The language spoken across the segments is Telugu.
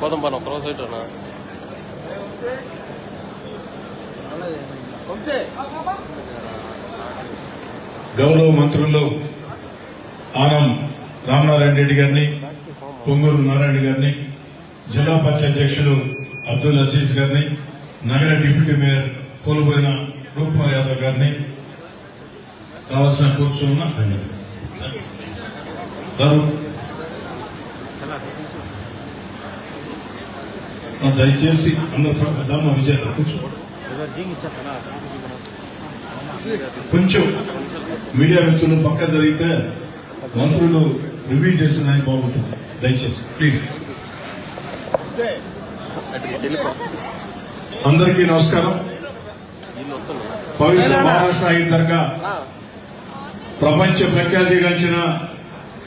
పోదాం పని ఒక్కరోజు సైట్ అన్నా గౌరవ మంత్రులు ఆనం రామనారాయణ రెడ్డి గారిని పొంగూరు నారాయణ గారిని జిల్లా పార్టీ అధ్యక్షులు అబ్దుల్ అజీజ్ గారిని నగర డిప్యూటీ మేయర్ కోల్పోయిన రూప్కుమార్ యాదవ్ గారిని రావాల్సిన కూర్చున్న దయచేసి అందరూ దమ్మ విజయ కొంచెం మీడియా వ్యక్తులు పక్క జరిగితే మంత్రులు రివ్యూ చేసిన బాగుంటుంది. దయచేసి ప్లీజ్ అందరికీ నమస్కారం. పవిత్ర మహారాష్ట్ర అయిన దర్గా ప్రపంచ ప్రఖ్యాతిగాంచిన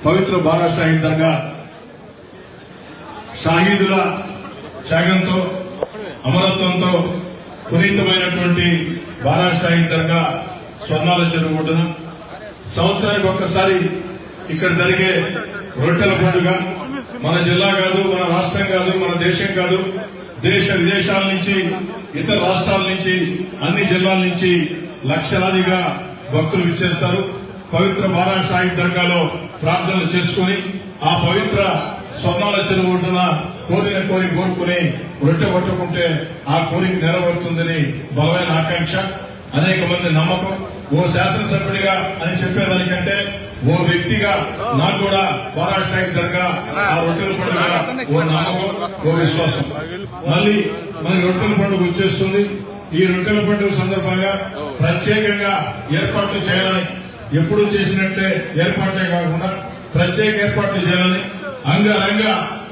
పవిత్ర మహారాష్ట్ర అయిన దర్గా షాహీదుల త్యాగంతో అమరత్వంతో పునీతమైనటువంటి బారాషాహి దర్గా స్వర్ణాలు చెరువుకుంటున్నాం. సంవత్సరానికి ఒక్కసారి ఇక్కడ జరిగే రొట్టెల పండుగ మన జిల్లా కాదు మన రాష్ట్రం కాదు మన దేశం కాదు దేశ విదేశాల నుంచి ఇతర రాష్ట్రాల నుంచి అన్ని జిల్లాల నుంచి లక్షలాదిగా భక్తులు విచ్చేస్తారు. పవిత్ర బారాషాహి దర్గాలో ప్రార్థనలు చేసుకుని ఆ పవిత్ర స్వర్ణాల చెరువు కోరిన కోరి కోరుకుని రొట్టె పట్టుకుంటే ఆ కోరిక నెరవేరుతుందని బలమైన ఆకాంక్ష అనేక మంది నమ్మకం. ఓ శాసనసభ్యుడిగా అని చెప్పేదానికంటే ఓ వ్యక్తిగా నాకు కూడా పరాశాయి దర్గా ఆ రొట్టెల పండుగ ఓ నమ్మకం ఓ విశ్వాసం. మళ్ళీ మన రొట్టెల పండుగ వచ్చేస్తుంది. ఈ రొట్టెల పండుగ సందర్భంగా ప్రత్యేకంగా ఏర్పాట్లు చేయాలని ఎప్పుడూ చేసినట్లే ఏర్పాట్లే కాకుండా ప్రత్యేక ఏర్పాట్లు చేయాలని అంగరంగ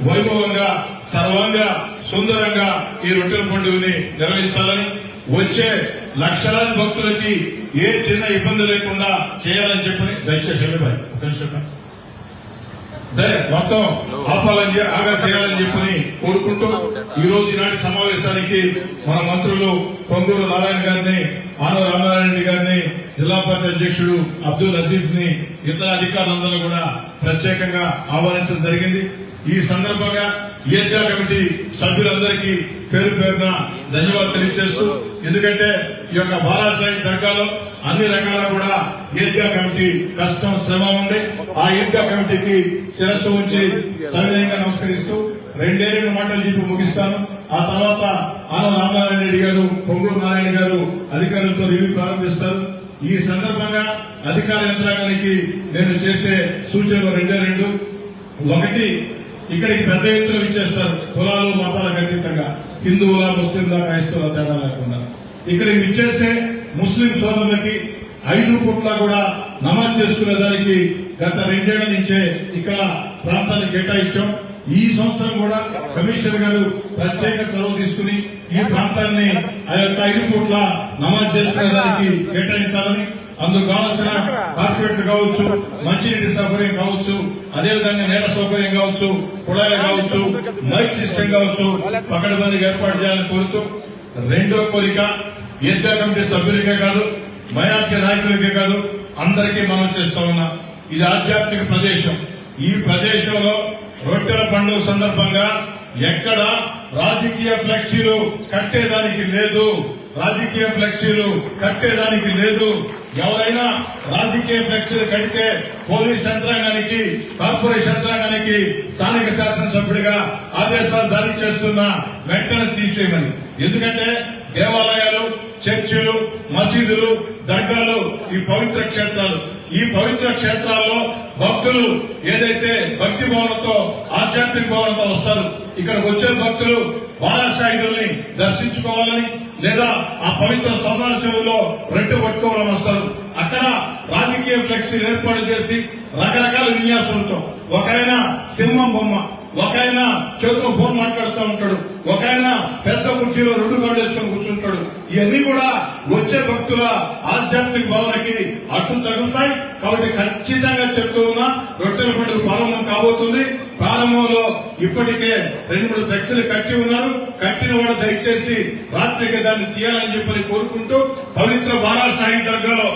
వైభవంగా సర్వంగా సుందరంగా ఈ రొట్టెల పండుగని నిర్వహించాలని వచ్చే లక్షలాది భక్తులకి ఏ చిన్న ఇబ్బంది లేకుండా చేయాలని చెప్పని దయచేసి మొత్తం ఆపాలని ఆగా చేయాలని చెప్పని కోరుకుంటూ ఈ రోజు ఈనాటి సమావేశానికి మన మంత్రులు పొంగూరు నారాయణ గారిని ఆనవ రామారెడ్డి గారిని జిల్లా పార్టీ అధ్యక్షుడు అబ్దుల్ అజీజ్ని ఇతర అధికారులందరూ కూడా ప్రత్యేకంగా ఆహ్వానించడం జరిగింది. ఈ సందర్భంగా ఈద్గా కమిటీ సభ్యులందరికీ పేరు పేరున ధన్యవాదాలు తెలియజేస్తూ ఎందుకంటే ఈ యొక్క బాలాసాయి దర్గాలో అన్ని రకాల కూడా ఈద్గా కమిటీ కష్టం శ్రమ ఉంది. ఆ ఈద్గా కమిటీకి శిరస్సు ఉంచి సవినయంగా నమస్కరిస్తూ రెండే రెండు మాటలు చెప్పి ముగిస్తాను. ఆ తర్వాత ఆనం రామారాయణ రెడ్డి గారు పొంగూరు నారాయణ గారు అధికారులతో రివ్యూ ప్రారంభిస్తారు. ఈ సందర్భంగా అధికార యంత్రాంగానికి నేను చేసే సూచనలు రెండే రెండు. ఒకటి ఇక్కడికి పెద్ద ఎత్తున ఇచ్చేస్తారు కులాలు మతాలకు అతీతంగా. హిందువుల ముస్లింల క్రైస్తవుల తేడా లేకుండా. ఇక్కడికి ఇచ్చేసే ముస్లిం సోదరులకి ఐదు పూట్ల కూడా నమాజ్ చేసుకునే దానికి గత రెండేళ్ళ నుంచే ఇక్కడ ప్రాంతాన్ని కేటాయించాం. ఈ సంవత్సరం కూడా కమిషనర్ గారు ప్రత్యేక చొరవ తీసుకుని ఈ ప్రాంతాన్ని ఆ యొక్క ఐదు కోట్ల నమాజ్ చేసుకునే దానికి కేటాయించాలని అందుకు కావాల్సిన కార్పొరేట్లు కావచ్చు మంచినీటి సౌకర్యం కావచ్చు అదేవిధంగా నేల సౌకర్యం కావచ్చు కుళాయిలు కావచ్చు మైక్ సిస్టమ్ కావచ్చు పకడ్బందీగా ఏర్పాటు చేయాలని కోరుతూ రెండో కోరిక ఈద్గా కమిటీ సభ్యులకే కాదు మైనార్టీ నాయకులకే కాదు అందరికీ మనం చేస్తా ఉన్నాం. ఇది ఆధ్యాత్మిక ప్రదేశం. ఈ ప్రదేశంలో రొట్టెల పండుగ సందర్భంగా ఎక్కడ రాజకీయ ఫ్లెక్సీలు కట్టేదానికి లేదు రాజకీయ ఫ్లెక్సీలు కట్టేదానికి లేదు. ఎవరైనా రాజకీయ ఫ్లెక్సీలు కడితే పోలీస్ యంత్రాంగానికి కార్పొరేషన్ యంత్రాంగానికి స్థానిక శాసనసభ్యుడిగా ఆదేశాలు జారీ చేస్తున్న వెంటనే తీసేయమని. ఎందుకంటే దేవాలయాలు చర్చి మసీదులు దర్గాలు ఈ పవిత్ర క్షేత్రాలు. ఈ పవిత్ర క్షేత్రాల్లో భక్తులు ఏదైతే భక్తి భావనతో ఆధ్యాత్మిక భావనతో వస్తారు ఇక్కడికి వచ్చే భక్తులు బాలాసాయుధుల్ని దర్శించుకోవాలని లేదా ఆ పవిత్ర స్వర్ణాల చెరువులో రెట్టు పట్టుకోవాలని వస్తారు. అక్కడ రాజకీయ ఫ్లెక్సీలు ఏర్పాటు చేసి రకరకాల విన్యాసాలతో ఒక ఆయన సింహం బొమ్మ ఒక ఆయన చేతిలో ఫోన్ మాట్లాడుతూ ఉంటాడు ఒక ఆయన పెద్ద కుర్చీలో ఇవన్నీ కూడా వచ్చే భక్తుల ఆధ్యాత్మిక భావనకి అడ్డు తగులుతాయి. కాబట్టి ఖచ్చితంగా చెప్తూ ఉన్నా రొట్టెల పండుగ ప్రారంభం కాబోతుంది. ప్రారంభంలో ఇప్పటికే రెండు మూడు ఫ్లెక్సీలు కట్టి ఉన్నారు. కట్టిన వాడు దయచేసి రాత్రికి దాన్ని తీయాలని చెప్పని కోరుకుంటూ పవిత్ర బారాసాయి దర్గాలో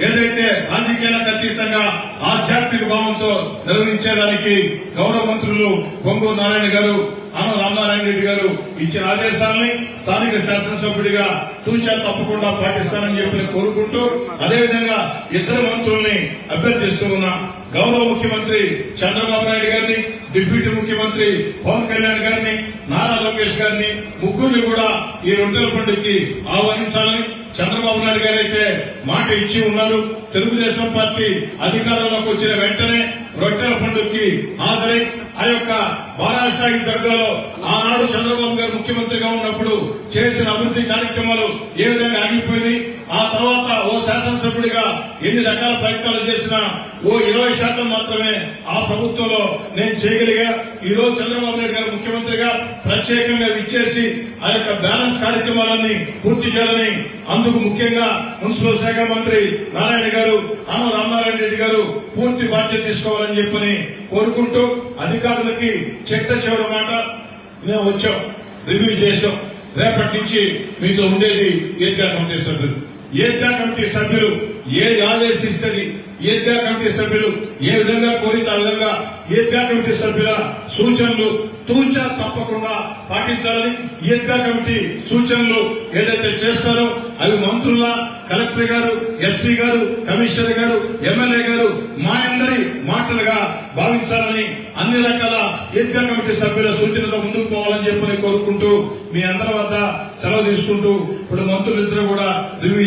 ఏదైతే రాజకీయాలకు అతీతంగా ఆధ్యాత్మిక భావంతో నిర్వహించేదానికి గౌరవ మంత్రులు పొంగు నారాయణ గారు ఆన రామనారాయణ రెడ్డి గారు ఇచ్చిన ఆదేశాలని స్థానిక శాసనసభ్యుడిగా తూచా తప్పకుండా పాటిస్తానని చెప్పి కోరుకుంటూ అదేవిధంగా ఇద్దరు మంత్రుల్ని అభ్యర్థిస్తూ ఉన్నా గౌరవ ముఖ్యమంత్రి చంద్రబాబు నాయుడు గారిని డిప్యూటీ ముఖ్యమంత్రి పవన్ కళ్యాణ్ గారిని నారా లోకేష్ గారిని ముగ్గురిని కూడా ఈ రొట్టెల పండుగకి ఆహ్వానించాలని చంద్రబాబు నాయుడు గారు అయితే మాట ఇచ్చి ఉన్నారు. తెలుగుదేశం పార్టీ అధికారంలోకి వచ్చిన వెంటనే రొట్టెల పండుగకి హాజరై ఆ యొక్క బారాసాయి దర్గాలో ఆనాడు చంద్రబాబు గారు ముఖ్యమంత్రిగా ఉన్నప్పుడు చేసిన అభివృద్ధి కార్యక్రమాలు ఏ విధంగా ఆగిపోయినాయి? ఆ తర్వాత ఓ శాసనసభ్యుడిగా ఎన్ని రకాల ప్రయత్నాలు చేసినా ఓ ఇరవై శాతం మాత్రమే ఆ ప్రభుత్వంలో నేను చేయగలిగా. ఈ రోజు చంద్రబాబు నాయుడు గారు ముఖ్యమంత్రిగా ప్రత్యేకంగా ఇచ్చేసి ఆ యొక్క బ్యాలెన్స్ కార్యక్రమాలన్నీ పూర్తి చేయాలని అందుకు ముఖ్యంగా మున్సిపల్ శాఖ మంత్రి నారాయణ గారు అను రామారాయణ రెడ్డి గారు పూర్తి బాధ్యత తీసుకోవాలని చెప్పని కోరుకుంటూ అధికారులకి చెట్ట చివరి మాట మేము వచ్చాం రివ్యూ చేశాం. రేపటి నుంచి మీతో ఉండేది ఈద్గా కమిటీ ఏద్యా కమిటీ సభ్యులు ఏది ఆదేశిస్తుంది? ఏద్యా కమిటీ సభ్యులు ఏ విధంగా కోరిక ఆ విధంగా ఏద్యా కమిటీ సభ్యుల సూచనలు తూచా తప్పకుండా పాటించాలని ఈద్గా కమిటీ సూచనలు ఏదైతే చేస్తారో అవి మంత్రుల కలెక్టర్ గారు ఎస్పీ గారు కమిషనర్ గారు ఎమ్మెల్యే గారు మా అందరి మాటలుగా భావించాలని అన్ని రకాల ఈద్గా కమిటీ సభ్యుల సూచనలు ముందుకు పోవాలని చెప్పని కోరుకుంటూ మీ అందరి వద్ద సెలవు తీసుకుంటూ ఇప్పుడు మంత్రులిద్దరూ కూడా రివ్యూ